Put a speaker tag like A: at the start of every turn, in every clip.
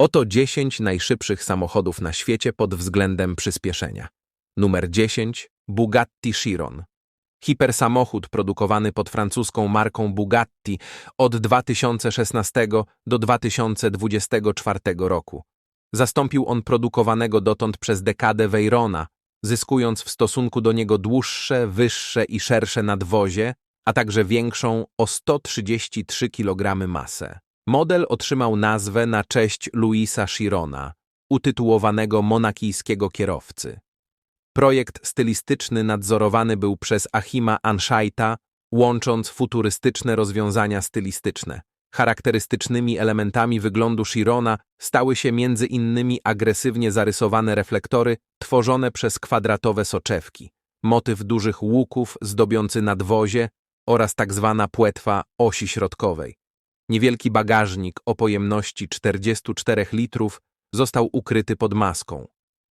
A: Oto 10 najszybszych samochodów na świecie pod względem przyspieszenia. Numer 10 Bugatti Chiron. Hipersamochód produkowany pod francuską marką Bugatti od 2016 do 2024 roku. Zastąpił on produkowanego dotąd przez dekadę Veyrona, zyskując w stosunku do niego dłuższe, wyższe i szersze nadwozie, a także większą o 133 kg masę. Model otrzymał nazwę na cześć Louisa Chirona, utytułowanego monakijskiego kierowcy. Projekt stylistyczny nadzorowany był przez Achima Anshaita, łącząc futurystyczne rozwiązania stylistyczne. Charakterystycznymi elementami wyglądu Chirona stały się między innymi agresywnie zarysowane reflektory tworzone przez kwadratowe soczewki, motyw dużych łuków zdobiący nadwozie oraz tak zwana płetwa osi środkowej. Niewielki bagażnik o pojemności 44 litrów został ukryty pod maską.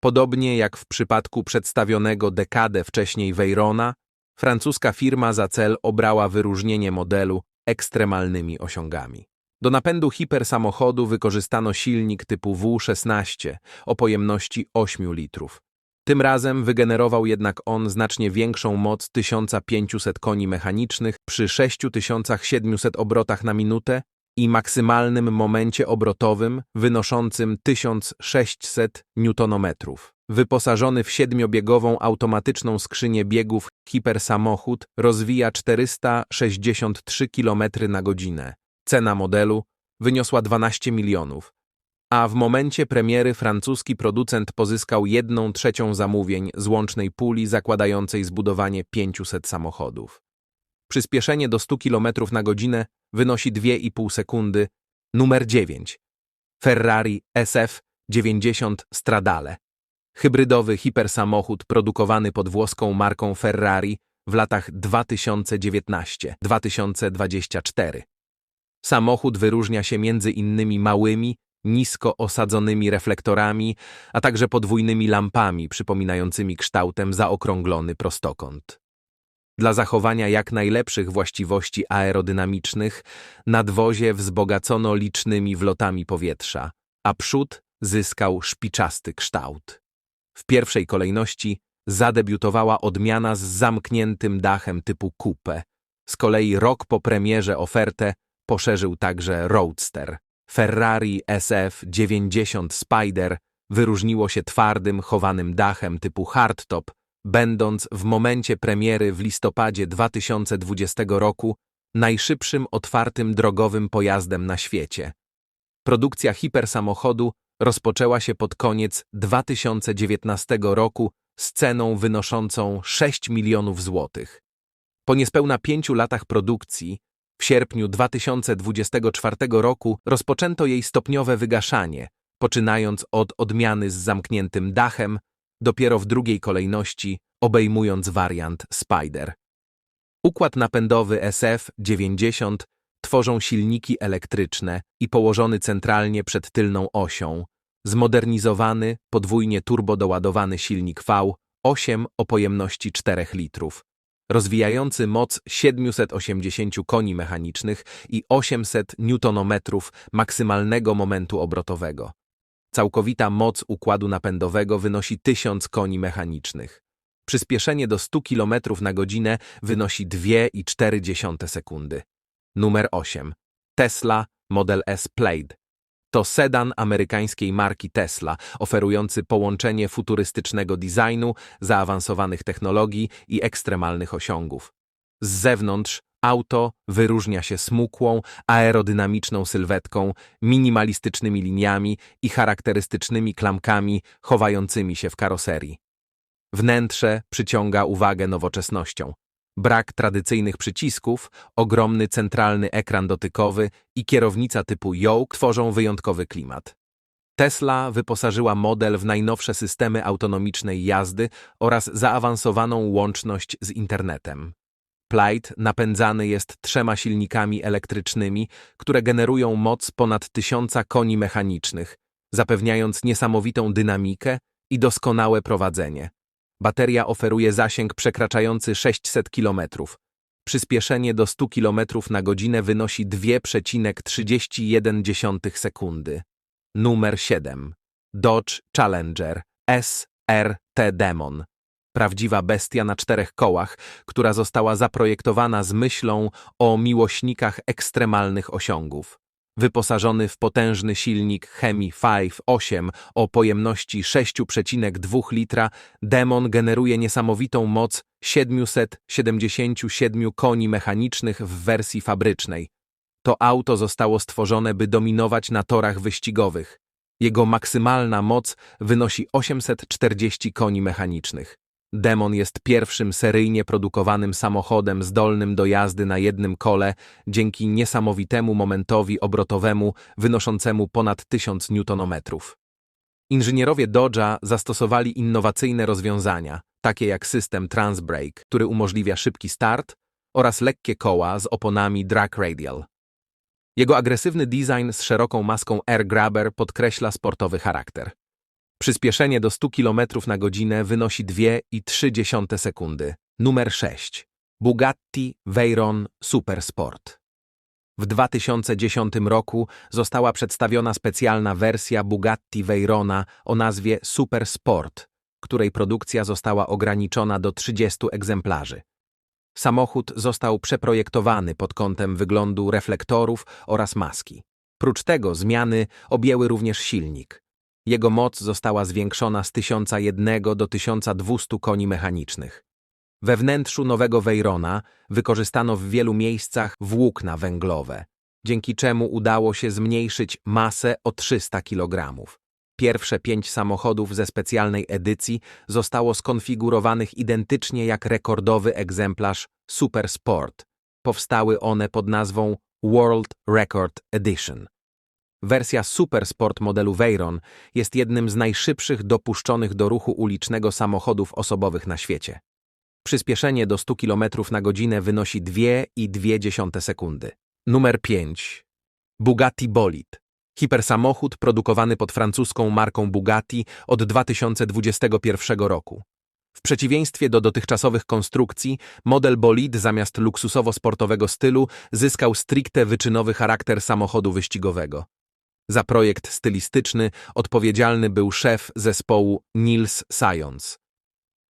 A: Podobnie jak w przypadku przedstawionego dekadę wcześniej Veyrona, francuska firma za cel obrała wyróżnienie modelu ekstremalnymi osiągami. Do napędu hipersamochodu wykorzystano silnik typu W16 o pojemności 8 litrów. Tym razem wygenerował jednak on znacznie większą moc 1500 koni mechanicznych przy 6700 obrotach na minutę i maksymalnym momencie obrotowym wynoszącym 1600 Nm. Wyposażony w siedmiobiegową automatyczną skrzynię biegów hipersamochód rozwija 463 km na godzinę. Cena modelu wyniosła 12 milionów, a w momencie premiery francuski producent pozyskał jedną trzecią zamówień z łącznej puli zakładającej zbudowanie 500 samochodów. Przyspieszenie do 100 km na godzinę wynosi 2,5 sekundy. Numer 9. Ferrari SF 90 Stradale. Hybrydowy hipersamochód produkowany pod włoską marką Ferrari w latach 2019-2024. Samochód wyróżnia się między innymi małymi, nisko osadzonymi reflektorami, a także podwójnymi lampami przypominającymi kształtem zaokrąglony prostokąt. Dla zachowania jak najlepszych właściwości aerodynamicznych nadwozie wzbogacono licznymi wlotami powietrza, a przód zyskał szpiczasty kształt. W pierwszej kolejności zadebiutowała odmiana z zamkniętym dachem typu coupe. Z kolei rok po premierze ofertę poszerzył także Roadster. Ferrari SF 90 Spider wyróżniło się twardym, chowanym dachem typu hardtop, będąc w momencie premiery w listopadzie 2020 roku najszybszym otwartym drogowym pojazdem na świecie. Produkcja hipersamochodu rozpoczęła się pod koniec 2019 roku z ceną wynoszącą 6 milionów złotych. Po niespełna pięciu latach produkcji w sierpniu 2024 roku rozpoczęto jej stopniowe wygaszanie, poczynając od odmiany z zamkniętym dachem, dopiero w drugiej kolejności obejmując wariant Spider. Układ napędowy SF-90 tworzą silniki elektryczne i położony centralnie przed tylną osią, zmodernizowany, podwójnie turbodoładowany silnik V8 o pojemności 4 litrów, rozwijający moc 780 koni mechanicznych i 800 Nm maksymalnego momentu obrotowego. Całkowita moc układu napędowego wynosi 1000 koni mechanicznych. Przyspieszenie do 100 km na godzinę wynosi 2,4 sekundy. Numer 8. Tesla Model S Plaid. To sedan amerykańskiej marki Tesla, oferujący połączenie futurystycznego designu, zaawansowanych technologii i ekstremalnych osiągów. Z zewnątrz auto wyróżnia się smukłą, aerodynamiczną sylwetką, minimalistycznymi liniami i charakterystycznymi klamkami chowającymi się w karoserii. Wnętrze przyciąga uwagę nowoczesnością. Brak tradycyjnych przycisków, ogromny centralny ekran dotykowy i kierownica typu yoke tworzą wyjątkowy klimat. Tesla wyposażyła model w najnowsze systemy autonomicznej jazdy oraz zaawansowaną łączność z internetem. Plaid napędzany jest trzema silnikami elektrycznymi, które generują moc ponad tysiąca koni mechanicznych, zapewniając niesamowitą dynamikę i doskonałe prowadzenie. Bateria oferuje zasięg przekraczający 600 km. Przyspieszenie do 100 km na godzinę wynosi 2,31 sekundy. Numer 7. Dodge Challenger SRT Demon. Prawdziwa bestia na czterech kołach, która została zaprojektowana z myślą o miłośnikach ekstremalnych osiągów. Wyposażony w potężny silnik Hemi 5.8 o pojemności 6,2 litra, Demon generuje niesamowitą moc 777 koni mechanicznych w wersji fabrycznej. To auto zostało stworzone, by dominować na torach wyścigowych. Jego maksymalna moc wynosi 840 koni mechanicznych. Demon jest pierwszym seryjnie produkowanym samochodem zdolnym do jazdy na jednym kole dzięki niesamowitemu momentowi obrotowemu wynoszącemu ponad 1000 Nm. Inżynierowie Dodge'a zastosowali innowacyjne rozwiązania, takie jak system Transbrake, który umożliwia szybki start, oraz lekkie koła z oponami Drag Radial. Jego agresywny design z szeroką maską Air Grabber podkreśla sportowy charakter. Przyspieszenie do 100 km na godzinę wynosi 2,3 sekundy. Numer 6. Bugatti Veyron Super Sport. W 2010 roku została przedstawiona specjalna wersja Bugatti Veyrona o nazwie Super Sport, której produkcja została ograniczona do 30 egzemplarzy. Samochód został przeprojektowany pod kątem wyglądu reflektorów oraz maski. Prócz tego zmiany objęły również silnik. Jego moc została zwiększona z 1001 do 1200 koni mechanicznych. We wnętrzu nowego Veyrona wykorzystano w wielu miejscach włókna węglowe, dzięki czemu udało się zmniejszyć masę o 300 kg. Pierwsze pięć samochodów ze specjalnej edycji zostało skonfigurowanych identycznie jak rekordowy egzemplarz Super Sport. Powstały one pod nazwą World Record Edition. Wersja Super Sport modelu Veyron jest jednym z najszybszych dopuszczonych do ruchu ulicznego samochodów osobowych na świecie. Przyspieszenie do 100 km na godzinę wynosi 2,2 sekundy. Numer 5. Bugatti Bolid. Hipersamochód produkowany pod francuską marką Bugatti od 2021 roku. W przeciwieństwie do dotychczasowych konstrukcji, model bolid zamiast luksusowo-sportowego stylu zyskał stricte wyczynowy charakter samochodu wyścigowego. Za projekt stylistyczny odpowiedzialny był szef zespołu Nils Sayons.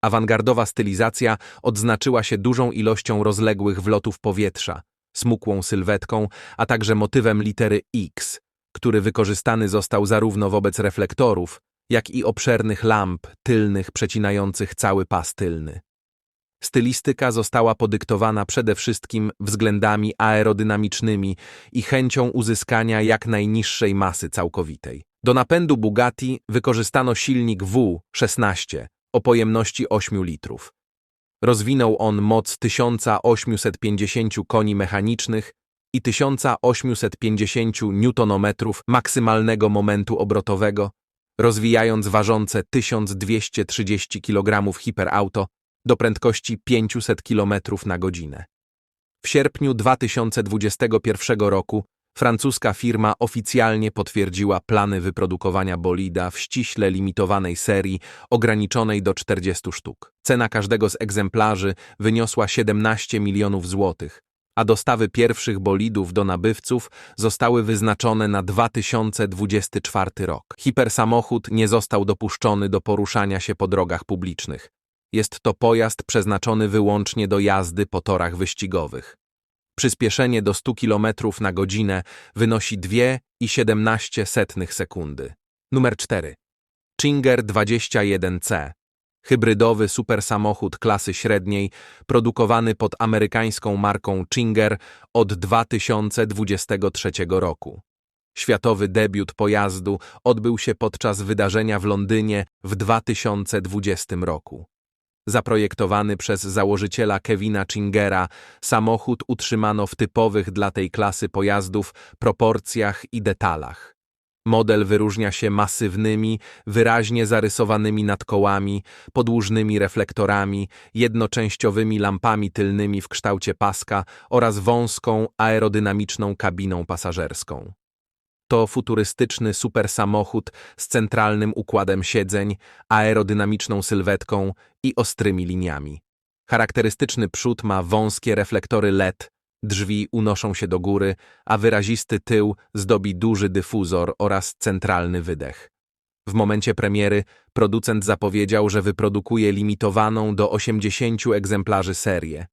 A: Awangardowa stylizacja odznaczyła się dużą ilością rozległych wlotów powietrza, smukłą sylwetką, a także motywem litery X, który wykorzystany został zarówno wobec reflektorów, jak i obszernych lamp tylnych przecinających cały pas tylny. Stylistyka została podyktowana przede wszystkim względami aerodynamicznymi i chęcią uzyskania jak najniższej masy całkowitej. Do napędu Bugatti wykorzystano silnik W16 o pojemności 8 litrów. Rozwinął on moc 1850 koni mechanicznych i 1850 Nm maksymalnego momentu obrotowego, rozwijając ważące 1230 kg hiperauto do prędkości 500 km na godzinę. W sierpniu 2021 roku francuska firma oficjalnie potwierdziła plany wyprodukowania bolida w ściśle limitowanej serii ograniczonej do 40 sztuk. Cena każdego z egzemplarzy wyniosła 17 milionów złotych, a dostawy pierwszych bolidów do nabywców zostały wyznaczone na 2024 rok. Hipersamochód nie został dopuszczony do poruszania się po drogach publicznych. Jest to pojazd przeznaczony wyłącznie do jazdy po torach wyścigowych. Przyspieszenie do 100 km na godzinę wynosi 2,17 sekundy. Numer 4. Chinger 21C hybrydowy supersamochód klasy średniej, produkowany pod amerykańską marką Chinger od 2023 roku. Światowy debiut pojazdu odbył się podczas wydarzenia w Londynie w 2020 roku. Zaprojektowany przez założyciela Kevina Chingera, samochód utrzymano w typowych dla tej klasy pojazdów proporcjach i detalach. Model wyróżnia się masywnymi, wyraźnie zarysowanymi nadkołami, podłużnymi reflektorami, jednoczęściowymi lampami tylnymi w kształcie paska oraz wąską, aerodynamiczną kabiną pasażerską. To futurystyczny supersamochód z centralnym układem siedzeń, aerodynamiczną sylwetką i ostrymi liniami. Charakterystyczny przód ma wąskie reflektory LED drzwi unoszą się do góry, a wyrazisty tył zdobi duży dyfuzor oraz centralny wydech. W momencie premiery producent zapowiedział, że wyprodukuje limitowaną do 80 egzemplarzy serię.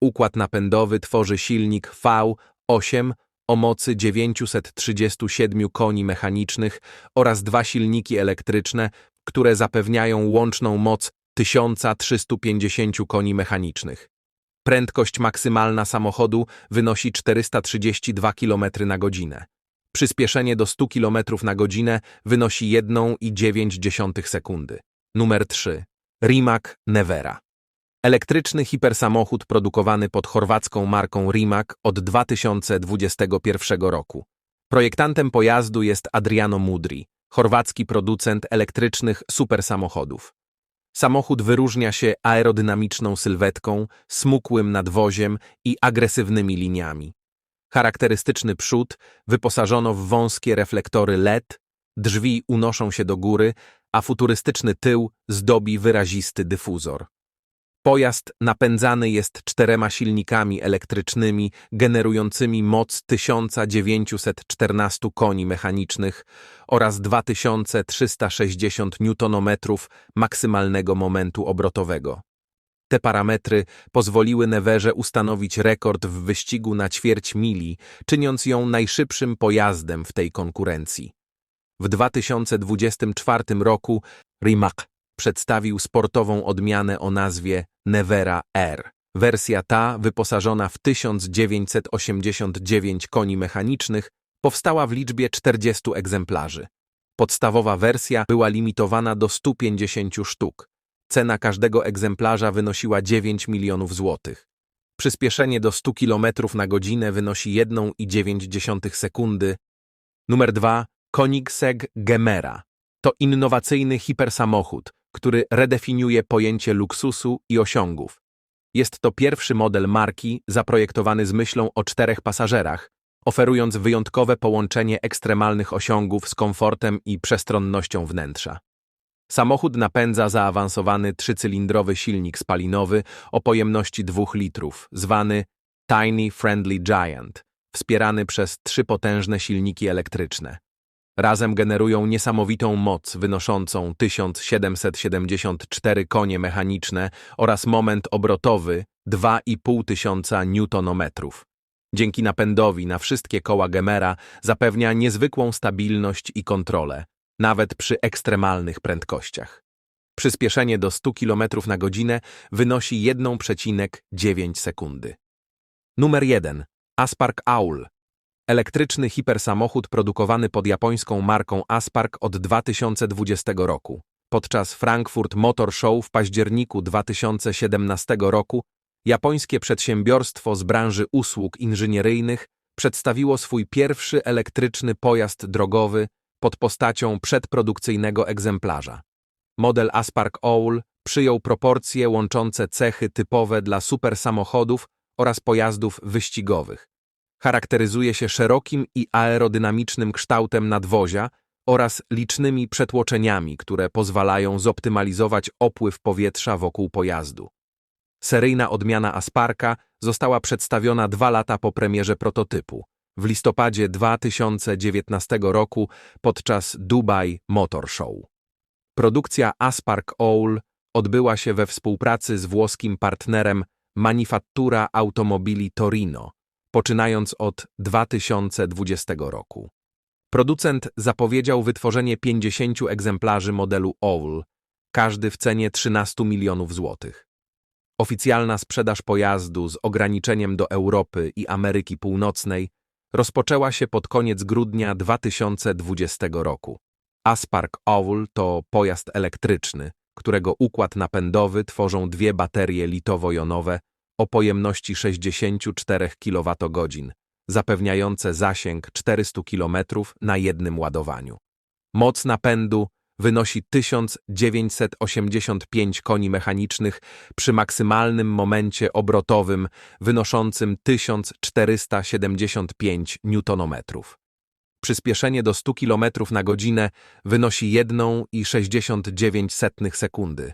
A: Układ napędowy tworzy silnik V8 o mocy 937 koni mechanicznych oraz dwa silniki elektryczne, które zapewniają łączną moc 1350 koni mechanicznych. Prędkość maksymalna samochodu wynosi 432 km na godzinę. Przyspieszenie do 100 km na godzinę wynosi 1,9 sekundy. Numer 3. Rimac Nevera. Elektryczny hipersamochód produkowany pod chorwacką marką Rimac od 2021 roku. Projektantem pojazdu jest Adriano Mudri, chorwacki producent elektrycznych supersamochodów. Samochód wyróżnia się aerodynamiczną sylwetką, smukłym nadwoziem i agresywnymi liniami. Charakterystyczny przód wyposażono w wąskie reflektory LED, drzwi unoszą się do góry, a futurystyczny tył zdobi wyrazisty dyfuzor. Pojazd napędzany jest czterema silnikami elektrycznymi generującymi moc 1914 koni mechanicznych oraz 2360 Nm maksymalnego momentu obrotowego. Te parametry pozwoliły Neverze ustanowić rekord w wyścigu na ćwierć mili, czyniąc ją najszybszym pojazdem w tej konkurencji. W 2024 roku Rimac przedstawił sportową odmianę o nazwie Nevera R. Wersja ta, wyposażona w 1989 koni mechanicznych, powstała w liczbie 40 egzemplarzy. Podstawowa wersja była limitowana do 150 sztuk. Cena każdego egzemplarza wynosiła 9 milionów złotych. Przyspieszenie do 100 km na godzinę wynosi 1,9 sekundy. Numer 2. Koenigsegg Gemera. To innowacyjny hipersamochód, który redefiniuje pojęcie luksusu i osiągów. Jest to pierwszy model marki zaprojektowany z myślą o czterech pasażerach, oferując wyjątkowe połączenie ekstremalnych osiągów z komfortem i przestronnością wnętrza. Samochód napędza zaawansowany trzycylindrowy silnik spalinowy o pojemności 2 litrów, zwany Tiny Friendly Giant, wspierany przez trzy potężne silniki elektryczne. Razem generują niesamowitą moc wynoszącą 1774 konie mechaniczne oraz moment obrotowy 2,5 tysiąca newtonometrów. Dzięki napędowi na wszystkie koła Gemera zapewnia niezwykłą stabilność i kontrolę, nawet przy ekstremalnych prędkościach. Przyspieszenie do 100 km na godzinę wynosi 1,9 sekundy. Numer 1. Aspark Aul Elektryczny hipersamochód produkowany pod japońską marką Aspark od 2020 roku. Podczas Frankfurt Motor Show w październiku 2017 roku japońskie przedsiębiorstwo z branży usług inżynieryjnych przedstawiło swój pierwszy elektryczny pojazd drogowy pod postacią przedprodukcyjnego egzemplarza. Model Aspark Owl przyjął proporcje łączące cechy typowe dla supersamochodów oraz pojazdów wyścigowych. Charakteryzuje się szerokim i aerodynamicznym kształtem nadwozia oraz licznymi przetłoczeniami, które pozwalają zoptymalizować opływ powietrza wokół pojazdu. Seryjna odmiana Asparka została przedstawiona dwa lata po premierze prototypu, w listopadzie 2019 roku podczas Dubai Motor Show. Produkcja Aspark Owl odbyła się we współpracy z włoskim partnerem Manifattura Automobili Torino, poczynając od 2020 roku. Producent zapowiedział wytworzenie 50 egzemplarzy modelu Owl, każdy w cenie 13 milionów złotych. Oficjalna sprzedaż pojazdu z ograniczeniem do Europy i Ameryki Północnej rozpoczęła się pod koniec grudnia 2020 roku. Aspark Owl to pojazd elektryczny, którego układ napędowy tworzą dwie baterie litowo-jonowe o pojemności 64 kWh, zapewniające zasięg 400 km na jednym ładowaniu. Moc napędu wynosi 1985 koni mechanicznych przy maksymalnym momencie obrotowym wynoszącym 1475 Nm. Przyspieszenie do 100 km na godzinę wynosi 1,69 sekundy.